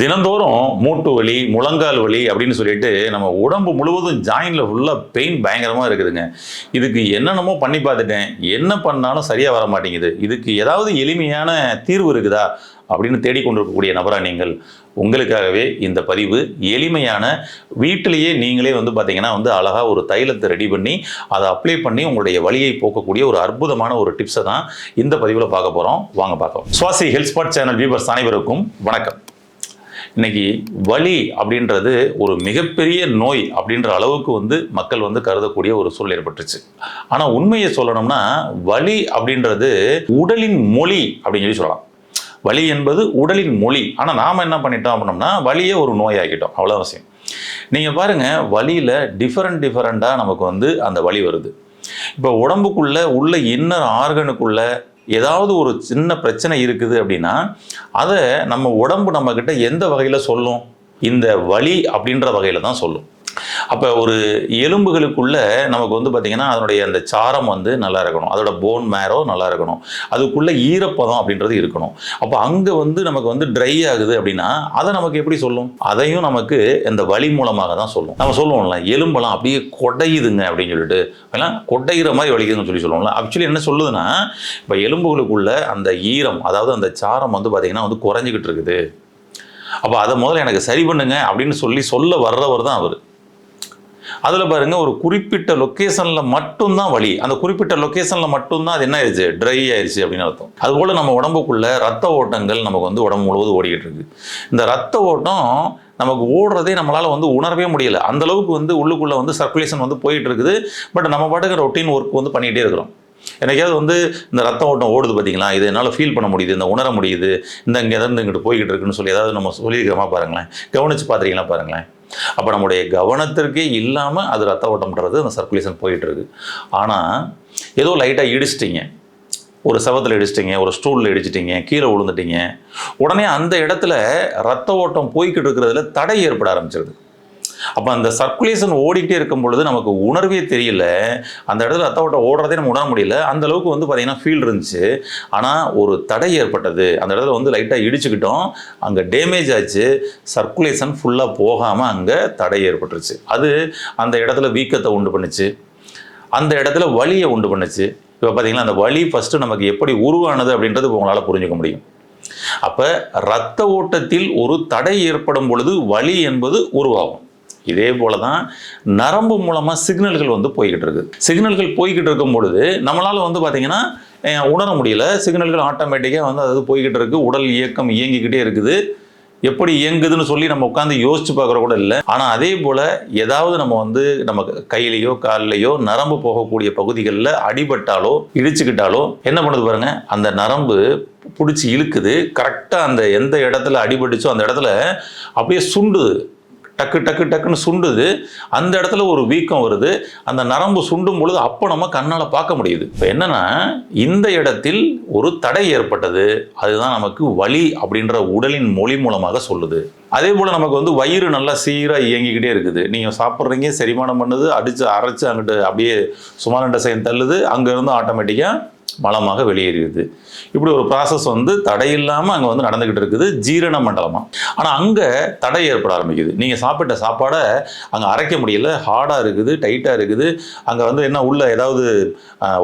தினந்தோறும் மூட்டு வலி முழங்கால் வலி அப்படின்னு சொல்லிட்டு நம்ம உடம்பு முழுவதும் ஜாயின்ல ஃபுல்லாக பெயின் பயங்கரமாக இருக்குதுங்க. இதுக்கு என்னென்னமோ பண்ணி பார்த்துட்டேன். என்ன பண்ணாலும் சரியாக வர மாட்டேங்குது. இதுக்கு ஏதாவது எளிமையான தீர்வு இருக்குதா? அப்படின்னு தேடிக்கொண்டிருக்கக்கூடிய நபரா நீங்கள். உங்களுக்காகவே இந்த பதிவு எளிமையான வீட்டிலேயே நீங்களே வந்து பார்த்தீங்கன்னா வந்து அழகாக ஒரு தைலத்தை ரெடி பண்ணி அதை அப்ளை பண்ணி உங்களுடைய வழியை போக்கக்கூடிய ஒரு அற்புதமான ஒரு டிப்ஸை தான் இந்த பதிவில் பார்க்க போகிறோம் வாங்க பார்க்கலாம். Swasi health spot channel viewers அனைவருக்கும் வணக்கம். இன்னைக்கு வலி அப்படின்றது ஒரு மிகப்பெரிய நோய் அப்படின்ற அளவுக்கு வந்து மக்கள் வந்து கருதக்கூடிய ஒரு சூழல் ஏற்பட்டுச்சு ஆனால் உண்மையை சொல்லணும்னா வலி அப்படின்றது உடலின் மொழி அப்படின்னு சொல்லி சொல்லலாம். வலி என்பது உடலின் மொழி. ஆனால் நாம் என்ன பண்ணிட்டோம் அப்படின்னோம்னா வலியே ஒரு நோயாக்கிட்டோம் அவ்வளோ அவசியம். நீங்கள் பாருங்கள் வலியில் டிஃப்ரெண்ட் டிஃப்ரெண்ட்டாக நமக்கு வந்து அந்த வலி வருது. இப்போ உடம்புக்குள்ளே உள்ள இன்னர் ஆர்கனுக்குள்ளே ஏதாவது ஒரு சின்ன பிரச்சனை இருக்குது அப்படின்னா அதை நம்ம உடம்பு நம்மக்கிட்ட எந்த வகையில் சொல்லும்? இந்த வலி அப்படின்ற வகையில் தான் சொல்லும். அப்போ ஒரு எலும்புகளுக்குள்ள நமக்கு வந்து பார்த்திங்கன்னா அதனுடைய அந்த சாரம் வந்து நல்லா இருக்கணும். அதோட போன் மேரோ நல்லா இருக்கணும். அதுக்குள்ளே ஈரப்பதம் அப்படின்றது இருக்கணும். அப்போ அங்கே வந்து நமக்கு வந்து ட்ரை ஆகுது அப்படின்னா அதை நமக்கு எப்படி சொல்லும்? அதையும் நமக்கு இந்த வலி மூலமாக தான் சொல்லும். நம்ம சொல்லுவோம்ல எலும்பெல்லாம் அப்படியே கொடையுதுங்க அப்படின்னு சொல்லிட்டு. எல்லாம் கொடைகிற மாதிரி வலிக்குதுன்னு சொல்லி சொல்லுவோம்ல. ஆக்சுவலி என்ன சொல்லுதுன்னா இப்போ எலும்புகளுக்குள்ள அந்த ஈரம் அதாவது அந்த சாரம் வந்து பார்த்திங்கன்னா வந்து குறைஞ்சிக்கிட்டு இருக்குது. அப்போ அதை முதல்ல எனக்கு சரி பண்ணுங்க அப்படின்னு சொல்லி சொல்ல வர்றவர் தான் அவர். அதில் பாருங்கள் ஒரு குறிப்பிட்ட லொக்கேஷனில் மட்டும்தான் வலி. அந்த குறிப்பிட்ட லொக்கேஷனில் மட்டும்தான் அது என்ன ஆயிடுச்சு ட்ரை ஆயிடுச்சு அப்படின்னு அர்த்தம். அதுபோல் நம்ம உடம்புக்குள்ள ரத்த ஓட்டங்கள் நமக்கு வந்து உடம்பு முழுவதும் ஓடிக்கிட்டு இருக்குது இந்த ரத்த ஓட்டம் நமக்கு ஓடுறதே நம்மளால் வந்து உணரவே முடியல. அந்த அளவுக்கு வந்து உள்ளுக்குள்ளே வந்து சர்க்குலேஷன் வந்து போயிட்டு இருக்குது. பட் நம்ம பாட்டுக்கு ரொட்டீன் ஒர்க் வந்து பண்ணிகிட்டே இருக்கிறோம். எனக்காவது வந்து இந்த ரத்த ஓட்டம் ஓடுது பார்த்தீங்களா இது என்னால் ஃபீல் பண்ண முடியுது இந்த உணர முடியுது இந்த இங்கே இருந்து இங்கிட்டு போய்கிட்டு இருக்குன்னு சொல்லி ஏதாவது நம்ம சொல்லியிருக்கிறோமா பாருங்களேன்? கவனித்து பார்த்துருக்கீங்களா பாருங்களேன்? அப்போ நம்முடைய கவனத்திற்கே இல்லாமல் அது ரத்த ஓட்டம்ன்றது அந்த சர்க்குலேஷன் போயிட்டுருக்கு. ஆனால் ஏதோ லைட்டாக இடிச்சிட்டிங்க. ஒரு செவத்தில் இடிச்சிட்டிங்க ஒரு ஸ்டூலில் இடிச்சிட்டிங்க கீழே விழுந்துட்டீங்க. உடனே அந்த இடத்துல ரத்த ஓட்டம் போய்கிட்டு இருக்கிறதுல தடை ஏற்பட ஆரம்பிச்சிருது. அப்போ அந்த சர்க்குலேஷன் ஓடிக்கிட்டே இருக்கும் பொழுது நமக்கு உணர்வே தெரியல. அந்த இடத்துல ரத்த ஓட்டம் ஓடுறதே நம்ம உணர முடியல. அந்த அளவுக்கு வந்து பார்த்திங்கன்னா ஃபீல் இருந்துச்சு. ஆனால் ஒரு தடை ஏற்பட்டது. அந்த இடத்துல வந்து லைட்டாக இடிச்சுக்கிட்டோம். அங்கே டேமேஜ் ஆச்சு. சர்க்குலேஷன் ஃபுல்லாக போகாமல் அங்கே தடை ஏற்பட்டுருச்சு. அது அந்த இடத்துல வீக்கத்தை உண்டு பண்ணுச்சு. அந்த இடத்துல வலியை உண்டு பண்ணுச்சு. இப்போ பார்த்தீங்கன்னா அந்த வலி ஃபஸ்ட்டு நமக்கு எப்படி உருவானது அப்படின்றது உங்களால் புரிஞ்சுக்க முடியும். அப்போ இரத்த ஓட்டத்தில் ஒரு தடை ஏற்படும் பொழுது வலி என்பது உருவாகும். இதே போல தான் நரம்பு மூலமாக சிக்னல்கள் வந்து போய்கிட்டு இருக்கு. சிக்னல்கள் போய்கிட்டு இருக்கும் பொழுது நம்மளால் வந்து பார்த்திங்கன்னா உணர முடியல. சிக்னல்கள் ஆட்டோமேட்டிக்காக வந்து அது போய்கிட்டு இருக்குது உடல் இயக்கம் இயங்கிக்கிட்டே இருக்குது. எப்படி இயங்குதுன்னு சொல்லி நம்ம உட்காந்து யோசிச்சு பார்க்குற கூட இல்லை. ஆனால் அதே போல் ஏதாவது நம்ம வந்து நம்ம கையிலையோ கால்லையோ நரம்பு போகக்கூடிய பகுதிகளில் அடிபட்டாலோ இடிச்சுக்கிட்டாலோ என்ன பண்ணுது பாருங்கள் அந்த நரம்பு பிடிச்சி இழுக்குது. கரெக்டாக அந்த எந்த இடத்துல அடிபட்டுச்சோ அந்த இடத்துல அப்படியே சுண்டுது. டக்கு டக்கு டக்குன்னு சுண்டுது. அந்த இடத்துல ஒரு வீக்கம் வருது. அந்த நரம்பு சுண்டும் பொழுது அப்போ நம்ம கண்ணால் பார்க்க முடியுது. இப்போ என்னென்னா இந்த இடத்தில் ஒரு தடை ஏற்பட்டது. அதுதான் நமக்கு வலி அப்படின்ற உடலின் மொழி மூலமாக சொல்லுது. அதே போல் நமக்கு வந்து வயிறு நல்லா சீராக இயங்கிக்கிட்டே இருக்குது. நீங்கள் சாப்பிட்றீங்க செரிமானம் பண்ணுது அடித்து அரைச்சு அங்கிட்டு அப்படியே சுமாரண்ட சைன் தள்ளுது. அங்கேருந்து ஆட்டோமேட்டிக்காக மலமாக வெளியேறிடுது இப்படி ஒரு ப்ராசஸ் வந்து தடையில்லாமல் அங்கே வந்து நடந்துக்கிட்டு இருக்குது ஜீரண மண்டலமாக ஆனால் அங்கே தடை ஏற்பட ஆரம்பிக்குது. நீங்கள் சாப்பிட்ட சாப்பாடை அங்கே அரைக்க முடியல ஹார்டாக இருக்குது டைட்டாக இருக்குது. அங்கே வந்து என்ன உள்ள ஏதாவது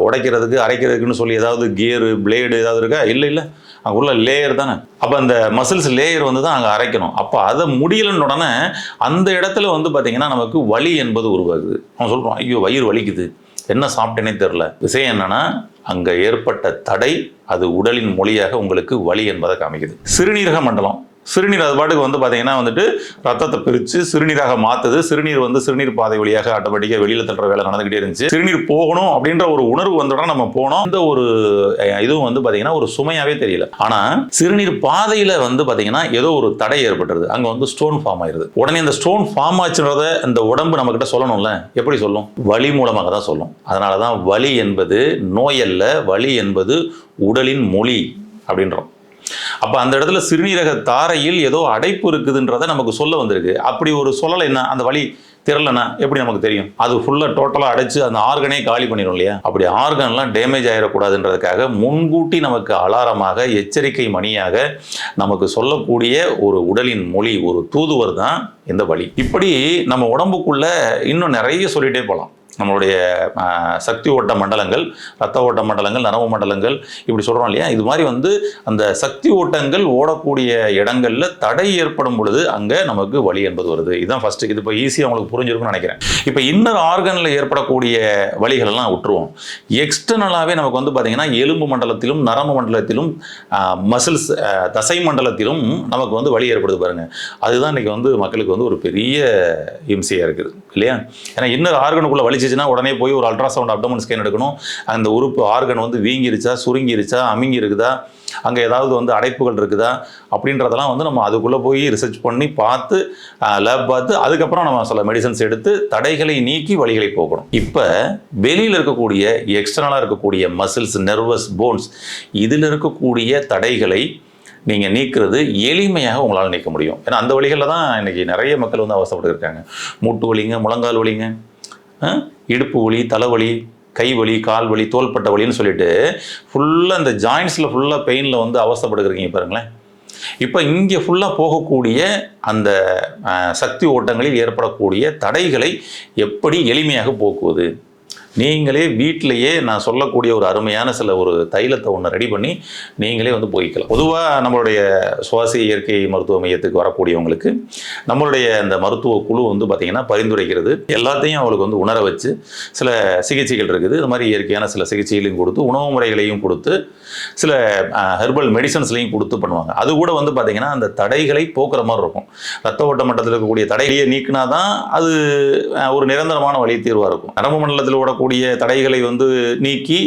உடைக்கிறதுக்கு அரைக்கிறதுக்குன்னு சொல்லி ஏதாவது கியரு பிளேடு ஏதாவது இருக்கா? இல்லை இல்லை. அங்கே உள்ள லேயர் தானே. அப்போ அந்த மசில்ஸ் லேயர் வந்து தான் அங்கே அரைக்கணும். அப்போ அதை முடியலன்னு உடனே அந்த இடத்துல வந்து பார்த்திங்கன்னா நமக்கு வலி என்பது உருவாகுது. அவன் சொல்கிறான் ஐயோ வயிறு வலிக்குது. என்ன சாப்பிட்டேனே தெரில விஷயம் என்னன்னா அங்கே ஏற்பட்ட தடை அது உடலின் மொழியாக உங்களுக்கு வலி என்பதை காமிக்குது. சிறுநீரக மண்டலம். சிறுநீர் அது பாட்டுக்கு வந்து பார்த்தீங்கன்னா வந்துட்டு ரத்தத்தை பிரித்து சிறுநீராக மாற்றுது சிறுநீர் வந்து சிறுநீர் பாதை வழியாக ஆட்டோமேட்டிக்காக வெளியில் தள்ளுற வேலை நடந்துகிட்டே இருந்துச்சு. சிறுநீர் போகணும் அப்படின்ற ஒரு உணர்வு வந்தோடனே நம்ம போனோம். இந்த ஒரு இதுவும் வந்து பார்த்தீங்கன்னா ஒரு சுமையாகவே தெரியல. ஆனால் சிறுநீர் பாதையில் வந்து பார்த்தீங்கன்னா ஏதோ ஒரு தடை ஏற்பட்டுருது. அங்கே வந்து ஸ்டோன் ஃபார்ம் ஆயிருது. உடனே இந்த ஸ்டோன் ஃபார்ம் ஆச்சுன்றத இந்த உடம்பு நம்மக்கிட்ட சொல்லணும்ல? எப்படி சொல்லும்? வலி மூலமாக தான் சொல்லும். அதனால தான் வலி என்பது நோயல்ல வலி என்பது உடலின் மொழி அப்படின்றோம். அப்போ அந்த இடத்துல சிறுநீரக தாரையில் ஏதோ அடைப்பு இருக்குதுன்றதை நமக்கு சொல்ல வந்திருக்கு. அப்படி ஒரு சொல்லலை என்ன? அந்த வழி திரலைன்னா எப்படி நமக்கு தெரியும்? அது ஃபுல்லாக டோட்டலாக அடைச்சு அந்த ஆர்கனே காலி பண்ணிடும் இல்லையா? அப்படி ஆர்கன்லாம் டேமேஜ் ஆகிடக்கூடாதுன்றதுக்காக முன்கூட்டி நமக்கு அலாரமாக எச்சரிக்கை மணியாக நமக்கு சொல்லக்கூடிய ஒரு உடலின் மொழி ஒரு தூதுவர் தான் இந்த வழி. இப்படி நம்ம உடம்புக்குள்ள இன்னும் நிறைய சொல்லிகிட்டே போகலாம் நம்மளுடைய சக்தி ஓட்ட மண்டலங்கள் ரத்த ஓட்ட மண்டலங்கள் நரம்பு மண்டலங்கள் இப்படி சொல்கிறோம் இல்லையா? இது மாதிரி வந்து அந்த சக்தி ஓட்டங்கள் ஓடக்கூடிய இடங்களில் தடை ஏற்படும் பொழுது அங்கே நமக்கு வலி என்பது வருது. இதுதான் ஃபஸ்ட்டு இது இப்போ ஈஸியாக அவங்களுக்கு புரிஞ்சிருக்கும்னு நினைக்கிறேன். இப்போ இன்னர் ஆர்கனில் ஏற்படக்கூடிய வழிகளெல்லாம் விட்டுருவோம். எக்ஸ்டர்னலாகவே நமக்கு வந்து பார்த்திங்கன்னா எலும்பு மண்டலத்திலும் நரம்பு மண்டலத்திலும் மசில்ஸ் தசை மண்டலத்திலும் நமக்கு வந்து வலி ஏற்படுது பாருங்கள் அதுதான் இன்றைக்கி வந்து மக்களுக்கு வந்து ஒரு பெரிய இம்சையாக இருக்குது. இல்லையா? ஏன்னா இன்னொரு ஆர்கனுக்குள்ளே வலிச்சிச்சுன்னா உடனே போய் ஒரு அல்ட்ராசவுண்ட் அப்டமன் ஸ்கேன் எடுக்கணும். அந்த உறுப்பு ஆர்கன் வந்து வீங்கிருச்சா சுருங்கிருச்சா அமுங்கி இருக்குதா அங்கே ஏதாவது வந்து அடைப்புகள் இருக்குதா அப்படின்றதெல்லாம் வந்து நம்ம அதுக்குள்ளே போய் ரிசர்ச் பண்ணி பார்த்து லேப் பார்த்து அதுக்கப்புறம் நம்ம சில மெடிசன்ஸ் எடுத்து தடைகளை நீக்கி வழிகளை போகணும் இப்போ வெளியில் இருக்கக்கூடிய எக்ஸ்டர்னலாக இருக்கக்கூடிய மசில்ஸ் நர்வஸ் போன்ஸ் இதில் இருக்கக்கூடிய தடைகளை நீங்கள் நீக்கிறது எளிமையாக உங்களால் நீக்க முடியும். ஏன்னா அந்த வழிகளில் தான் இன்றைக்கி நிறைய மக்கள் வந்து அவசரப்பட்டு இருக்காங்க. மூட்டு வலிங்க முழங்கால் வலிங்க இடுப்பு வலி தலைவலி கை வலி கால் வலி தோள்பட்ட வலின்னு சொல்லிட்டு ஃபுல்லாக இந்த ஜாயின்ஸில் ஃபுல்லாக பெயினில் வந்து அவஸ்தைப்படுகிறீங்க பாருங்களேன். இப்போ இங்கே ஃபுல்லாக போகக்கூடிய அந்த சக்தி ஓட்டங்களில் ஏற்படக்கூடிய தடைகளை எப்படி எளிமையாக போக்குவது? நீங்களே வீட்டிலேயே நான் சொல்லக்கூடிய ஒரு அருமையான சில ஒரு தைலத்தை ஒன்று ரெடி பண்ணி நீங்களே வந்து போய்க்கலாம் பொதுவாக நம்மளுடைய சுவாசிய இயற்கை மருத்துவ மையத்துக்கு வரக்கூடியவங்களுக்கு நம்மளுடைய அந்த மருத்துவ குழு வந்து பார்த்திங்கன்னா பரிந்துரைக்கிறது. எல்லாத்தையும் அவளுக்கு வந்து உணர வச்சு சில சிகிச்சைகள் இருக்குது. இது மாதிரி இயற்கையான சில சிகிச்சைகளையும் கொடுத்து உணவு முறைகளையும் கொடுத்து சில ஹெர்பல் மெடிசன்ஸ்லையும் கொடுத்து பண்ணுவாங்க. அது கூட வந்து பார்த்திங்கன்னா அந்த தடைகளை போக்குற மாதிரி இருக்கும். ரத்த ஓட்ட மட்டத்தில் இருக்கக்கூடிய தடைகளையே நீக்கினா தான் அது ஒரு நிரந்தரமான வழி தீர்வாக இருக்கும். நரம்பு மண்டலத்தில் ஓடக்கூடிய தடைகளை வந்து நீக்கி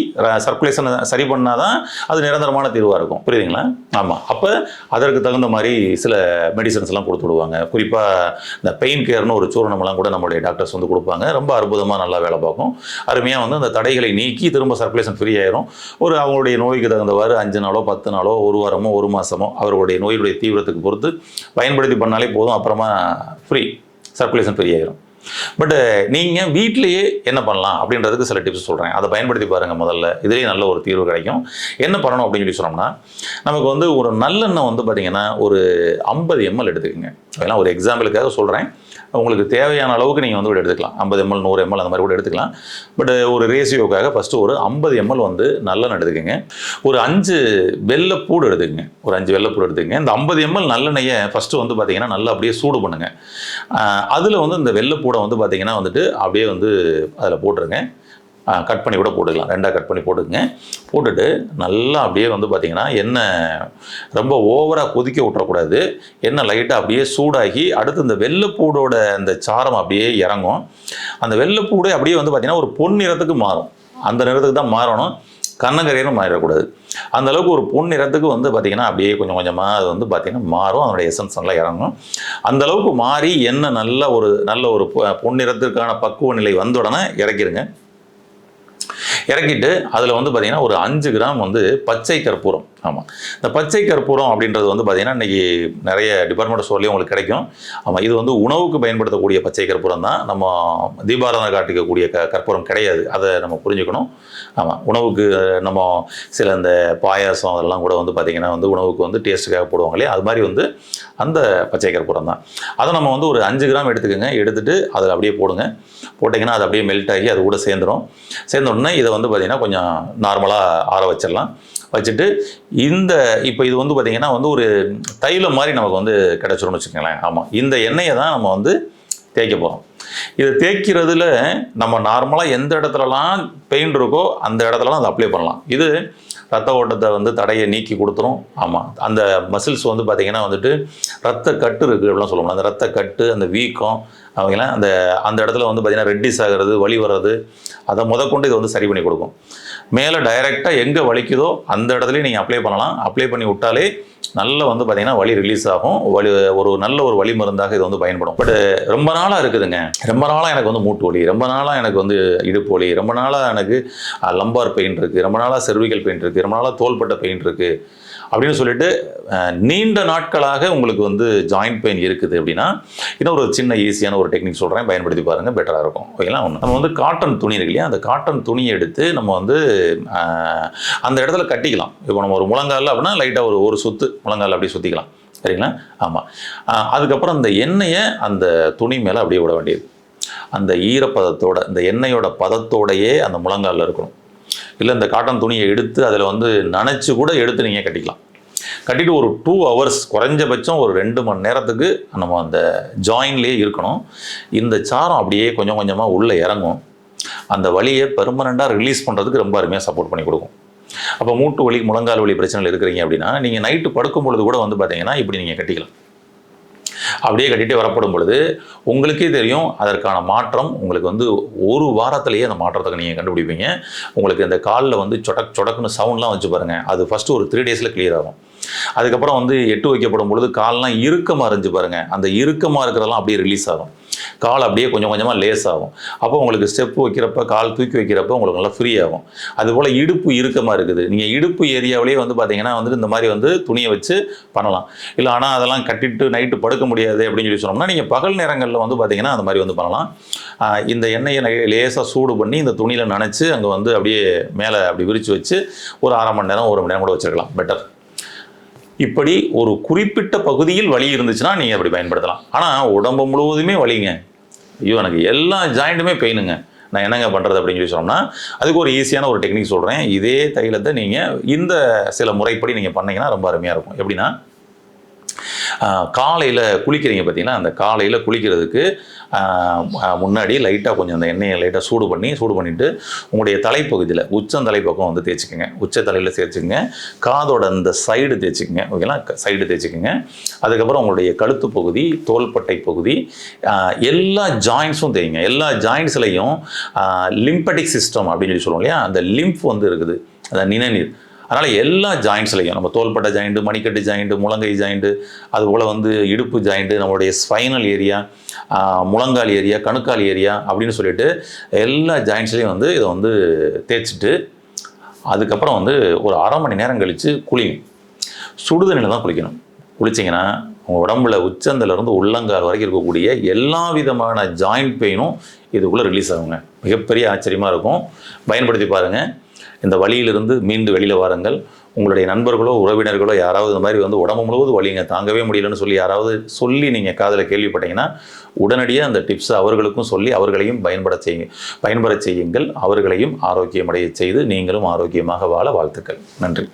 சர்க்குலேஷனை சரி பண்ணால் தான் அது நிரந்தரமான தீர்வாக இருக்கும். புரியுதுங்களா? ஆமாம் அப்போ அதற்கு தகுந்த மாதிரி சில மெடிசன்ஸ் எல்லாம் கொடுத்து விடுவாங்க. குறிப்பாக இந்த பெயின் கேர்னு ஒரு சூரணமெல்லாம் கூட நம்மளுடைய டாக்டர்ஸ் வந்து கொடுப்பாங்க. ரொம்ப அற்புதமாக நல்லா வேலை பார்க்கும். அருமையாக வந்து அந்த தடைகளை நீக்கி திரும்ப சர்க்குலேஷன் ஃப்ரீ ஆயிரும். ஒரு அவங்களுடைய நோய்க்கு தகுந்தவாறு அஞ்சு நாளோ பத்து நாளோ ஒரு வாரமோ ஒரு மாதமோ அவர்களுடைய நோயுடைய தீவிரத்துக்கு பொறுத்து பயன்படுத்தி பண்ணாலே போதும். அப்புறமா ஃப்ரீ சர்க்குலேஷன் ஃப்ரீ ஆயிரும். பட் uh, நீங்கள் வீட்டிலேயே என்ன பண்ணலாம் அப்படின்றதுக்கு சில டிப்ஸ் சொல்கிறேன் அதை பயன்படுத்தி பாருங்கள் முதல்ல. இதுலேயே நல்ல ஒரு தீர்வு கிடைக்கும். என்ன பண்ணணும் அப்படின்னு சொல்லி சொன்னோம்னா நமக்கு வந்து ஒரு நல்லெண்ணெய் வந்து பார்த்திங்கன்னா ஒரு ஐம்பது எம்எல் எடுத்துக்கோங்க. அதெல்லாம் ஒரு எக்ஸாம்பிளுக்காக சொல்கிறேன் உங்களுக்கு தேவையான அளவுக்கு நீங்கள் வந்து கூட எடுத்துக்கலாம். ஐம்பது எம்எல் நூறு எம்எல் அந்த மாதிரி கூட எடுத்துக்கலாம். பட் ஒரு ரேசியோக்காக ஃபஸ்ட்டு ஒரு ஐம்பது எம்எல் வந்து நல்லெண்ணெய் எடுத்துக்கோங்க. ஒரு அஞ்சு வெள்ளைப்பூடு எடுத்துக்கங்க. ஒரு அஞ்சு வெள்ளைப்பூடு எடுத்துக்கங்க. இந்த ஐம்பது எம்எல் நல்லெண்ணெயை ஃபஸ்ட்டு வந்து பார்த்தீங்கன்னா நல்லா அப்படியே சூடு பண்ணுங்கள் அதில் வந்து இந்த வெள்ளைப்பூடை வந்து பார்த்தீங்கன்னா வந்துட்டு அப்படியே வந்து அதில் போட்டுருங்க. கட் பண்ணி கூட போட்டுக்கலாம். ரெண்டாக கட் பண்ணி போட்டுக்கங்க. போட்டுட்டு நல்லா அப்படியே வந்து பார்த்தீங்கன்னா எண்ணெய் ரொம்ப ஓவராக கொதிக்க விட்டுறக்கூடாது. எண்ணெய் லைட்டாக அப்படியே சூடாகி அடுத்து இந்த வெள்ளைப்பூடோட அந்த சாரம் அப்படியே இறங்கும். அந்த வெள்ளைப்பூடு அப்படியே வந்து பார்த்தீங்கன்னா ஒரு பொன் நிறத்துக்கு மாறும். அந்த நிறத்துக்கு தான் மாறணும். கண்ணங்கரையனும் மாறிடக்கூடாது. அந்த அளவுக்கு ஒரு பொன் நிறத்துக்கு வந்து பார்த்திங்கன்னா அப்படியே கொஞ்சம் கொஞ்சமாக அது வந்து பார்த்திங்கன்னா மாறும். அதனுடைய எசன்ஸ் நல்லா இறங்கும். அந்த அளவுக்கு மாறி எண்ணெய் நல்ல ஒரு நல்ல ஒரு பொ- பொன் பக்குவ நிலை வந்த உடனே இறக்கிடுங்க இறக்கிட்டு அதில் வந்து பார்த்திங்கன்னா ஒரு அஞ்சு கிராம் வந்து பச்சை கற்பூரம். ஆமாம் இந்த பச்சை கற்பூரம் அப்படின்றது வந்து பார்த்தீங்கன்னா இன்றைக்கி நிறைய டிபார்ட்மெண்ட் ஸ்டோர்லேயும் உங்களுக்கு கிடைக்கும். ஆமாம் இது வந்து உணவுக்கு பயன்படுத்தக்கூடிய பச்சை கற்பூரம் தான். நம்ம தீபாராதனை காட்டிக்கக்கூடிய க கற்பூரம் கிடையாது. அதை நம்ம புரிஞ்சுக்கணும். ஆமாம் உணவுக்கு நம்ம சில இந்த பாயாசம் அதெல்லாம் கூட வந்து பார்த்திங்கன்னா வந்து உணவுக்கு வந்து டேஸ்ட்டுக்காக போடுவாங்களே அது மாதிரி வந்து அந்த பச்சை கற்பூரம் தான். அதை நம்ம வந்து ஒரு அஞ்சு கிராம் எடுத்துக்கோங்க. எடுத்துட்டு அதில் அப்படியே போடுங்க. போட்டிங்கன்னா அது அப்படியே மெல்ட் ஆகி அது கூட சேர்ந்துடும் சேர்ந்த உடனே இதை வந்து பார்த்திங்கன்னா கொஞ்சம் நார்மலாக ஆற வச்சிடலாம். வச்சுட்டு இந்த இப்போ இது வந்து பார்த்திங்கன்னா வந்து ஒரு தைலம் மாதிரி நமக்கு வந்து கிடச்சிரும்னு வச்சுக்கோங்களேன். ஆமாம் இந்த எண்ணெயை தான் நம்ம வந்து தேய்க்க போகிறோம் இதை தேய்க்கிறதுல நம்ம நார்மலாக எந்த இடத்துலலாம் பெயின் இருக்கோ அந்த இடத்துலலாம் அதை அப்ளை பண்ணலாம். இது ரத்த ஓட்டத்தை வந்து தடையை நீக்கி கொடுத்துரும். ஆமாம் அந்த மசில்ஸ் வந்து பார்த்திங்கன்னா வந்துட்டு ரத்த கட்டு இருக்குது அப்படிலாம் சொல்லுவோம் அந்த ரத்த கட்டு அந்த வீக்கம் அவங்களாம் அந்த அந்த இடத்துல வந்து பார்த்திங்கன்னா ரெட்டிஸ் ஆகிறது வலி வர்றது அதை முதற்கொண்டு இதை வந்து சரி பண்ணி கொடுக்கும். மேலே டைரெக்டாக எங்கே வலிக்குதோ அந்த இடத்துலையும் நீங்கள் அப்ளை பண்ணலாம். அப்ளை பண்ணி விட்டாலே நல்ல வந்து பார்த்தீங்கன்னா வலி ரிலீஸ் ஆகும். வலி ஒரு நல்ல ஒரு வலி மருந்தாக இது வந்து பயன்படும். பட் ரொம்ப நாளாக இருக்குதுங்க. ரொம்ப நாளாக எனக்கு வந்து மூட்டு வலி ரொம்ப நாளாக எனக்கு வந்து இடுப்பு வலி ரொம்ப நாளாக எனக்கு லம்பார் பெயின் இருக்குது ரொம்ப நாளாக செர்விக்கல் பெயின் இருக்குது ரொம்ப நாளாக தோள்பட்ட பெயின் இருக்குது அப்படின்னு சொல்லிட்டு நீண்ட நாட்களாக உங்களுக்கு வந்து ஜாயிண்ட் பெயின் இருக்குது அப்படின்னா இன்னும் ஒரு சின்ன ஈஸியான ஒரு டெக்னிக் சொல்கிறேன் பயன்படுத்தி பாருங்கள் பெட்டராக இருக்கும். ஓகேங்களா ஒன்று நம்ம வந்து காட்டன் துணி இருக்கு இல்லையா? அந்த காட்டன் துணியை எடுத்து நம்ம வந்து அந்த இடத்துல கட்டிக்கலாம். இப்போ நம்ம ஒரு முழங்காலில் அப்படின்னா லைட்டாக ஒரு ஒரு சுத்து முழங்கால் அப்படியே சுற்றிக்கலாம் சரிங்களா? ஆமாம் அதுக்கப்புறம் அந்த எண்ணெயை அந்த துணி மேலே அப்படியே விட வேண்டியது. அந்த ஈரப்பதத்தோட இந்த எண்ணெயோட பதத்தோடையே அந்த முழங்காலில் இருக்கணும். இல்லை இந்த காட்டன் துணியை எடுத்து அதில் வந்து நனைச்சு கூட எடுத்து நீங்கள் கட்டிக்கலாம். கட்டிட்டு ஒரு டூ ஹவர்ஸ் குறைஞ்சபட்சம் ஒரு ரெண்டு மணி நேரத்துக்கு நம்ம அந்த ஜாயின்லேயே இருக்கணும். இந்த சாரம் அப்படியே கொஞ்சம் கொஞ்சமாக உள்ளே இறங்கும். அந்த வலியை பெர்மனண்ட்டாக ரிலீஸ் பண்ணுறதுக்கு ரொம்ப அருமையாக சப்போர்ட் பண்ணி கொடுக்கும். அப்போ மூட்டு வலி முழங்கால் வலி பிரச்சனைகள் இருக்கிறீங்க அப்படின்னா நீங்கள் நைட்டு படுக்கும் பொழுது கூட வந்து பார்த்தீங்கன்னா இப்படி நீங்கள் கட்டிக்கலாம். அப்படியே கட்டிட்டு வரப்படும் பொழுது உங்களுக்கே தெரியும் அதற்கான மாற்றம் உங்களுக்கு வந்து ஒரு வாரத்திலேயே அந்த மாற்றத்தை நீங்கள் கண்டுபிடிப்பீங்க. உங்களுக்கு இந்த காலில் வந்து சொடக் சொடக்குன்னு சவுண்ட்லாம் வச்சு பாருங்கள் அது ஃபஸ்ட்டு ஒரு த்ரீ டேஸில் கிளியர் ஆகும். அதுக்கப்புறம் வந்து எட்டு வைக்கப்படும் பொழுது கால்லாம் இறுக்கமாக இருந்துச்சு பாருங்கள் அந்த இறுக்கமாக இருக்கிறதெல்லாம் அப்படியே ரிலீஸ் ஆகும். கால் அப்படியே கொஞ்சம் கொஞ்சமாக லேஸ் ஆகும். அப்போ உங்களுக்கு ஸ்டெப் வைக்கிறப்ப கால் தூக்கி வைக்கிறப்ப உங்களுக்கு நல்லா ஃப்ரீ ஆகும். அதுபோல் இடுப்பு இறுக்கமாக இருக்குது. நீங்கள் இடுப்பு ஏரியாவிலேயே வந்து பார்த்தீங்கன்னா வந்து இந்த மாதிரி வந்து துணியை வச்சு பண்ணலாம். இல்லை ஆனால் அதெல்லாம் கட்டிட்டு நைட்டு படுக்க முடியாது அப்படின்னு சொல்லி சொன்னோம்னா நீங்கள் பகல் நேரங்களில் வந்து பார்த்தீங்கன்னா அந்த மாதிரி வந்து பண்ணலாம். இந்த எண்ணெயை லேசாக சூடு பண்ணி இந்த துணியில் நினச்சி அங்கே வந்து அப்படியே மேலே அப்படி விரித்து வச்சு ஒரு அரை மணி நேரம் ஒரு மணி நேரம் கூட வச்சிருக்கலாம். பெட்டர் இப்படி ஒரு குறிப்பிட்ட பகுதியில் வலி இருந்துச்சுன்னா நீங்கள் அப்படி பயன்படுத்தலாம். ஆனால் உடம்பு முழுவதுமே வலிங்க. ஐயோ எனக்கு எல்லா ஜாயிண்ட்டுமே பெயினுங்க. நான் என்னங்க பண்ணுறது அப்படின்னு சொல்லி சொன்னோம்னா அதுக்கு ஒரு ஈஸியான ஒரு டெக்னிக் சொல்கிறேன் இதே தைலத்தை நீங்கள் இந்த சில முறைப்படி நீங்கள் பண்ணிங்கன்னா ரொம்ப அருமையாக இருக்கும். எப்படின்னா காலையில் குளிக்கிறீங்க பார்த்தீங்கன்னா அந்த காலையில் குளிக்கிறதுக்கு முன்னாடி லைட்டாக கொஞ்சம் அந்த எண்ணெயை லைட்டாக சூடு பண்ணி சூடு பண்ணிவிட்டு உங்களுடைய தலைப்பகுதியில் உச்சந்தலை பக்கம் வந்து தேய்ச்சிக்கோங்க. உச்ச தலையில் தேய்ச்சிக்கங்க. காதோட அந்த சைடு தேய்ச்சிக்கங்க. ஓகேங்களா சைடு தேய்ச்சிக்கங்க. அதுக்கப்புறம் உங்களுடைய கழுத்து பகுதி தோள்பட்டை பகுதி எல்லா ஜாயின்ஸும் தேய்ங்க. எல்லா ஜாயின்ஸ்லையும் லிம்பட்டிக் சிஸ்டம் அப்படின்னு சொல்லி சொல்லுவோம் இல்லையா? அந்த லிம்ப் வந்து இருக்குது. அந்த நிணநீர். அதனால் எல்லா ஜாயிண்ட்ஸ்லையும் நம்ம தோள்பட்டை ஜாயிண்ட்டு மணிக்கட்டு ஜாயிண்ட்டு முழங்கை ஜாயிண்ட்டு அதுபோல் வந்து இடுப்பு ஜாயிண்ட்டு நம்மளுடைய ஸ்பைனல் ஏரியா முழங்கால் ஏரியா கணுக்கால் ஏரியா அப்படின்னு சொல்லிட்டு எல்லா ஜாயிண்ட்ஸ்லையும் வந்து இதை வந்து தேய்ச்சிட்டு அதுக்கப்புறம் வந்து ஒரு அரை மணி நேரம் கழித்து குளியும். சுடுதண்ணியில் தான் குளிக்கணும். குளிச்சிங்கன்னா உங்கள் உடம்புல உச்சந்திலிருந்து உள்ளங்கால் வரைக்கும் இருக்கக்கூடிய எல்லா விதமான ஜாயிண்ட் பெயினும் இதுக்குள்ளே ரிலீஸ் ஆகுங்க. மிகப்பெரிய ஆச்சரியமாக இருக்கும். பயன்படுத்தி பாருங்கள் இந்த வழியிலிருந்து மீண்டு வெளியில் வாருங்கள். உங்களுடைய நண்பர்களோ உறவினர்களோ யாராவது இந்த மாதிரி வந்து உடம்பு முழுவதும் வலிங்க தாங்கவே முடியலன்னு சொல்லி யாராவது சொல்லி நீங்கள் காதில் கேள்விப்பட்டீங்கன்னா உடனடியாக அந்த டிப்ஸை அவர்களுக்கும் சொல்லி அவர்களையும் பயன்பட செய்யுங்க. பயன்பட செய்யுங்கள். அவர்களையும் ஆரோக்கியமடைய செய்து நீங்களும் ஆரோக்கியமாக வாழ வாழ்த்துக்கள். நன்றி.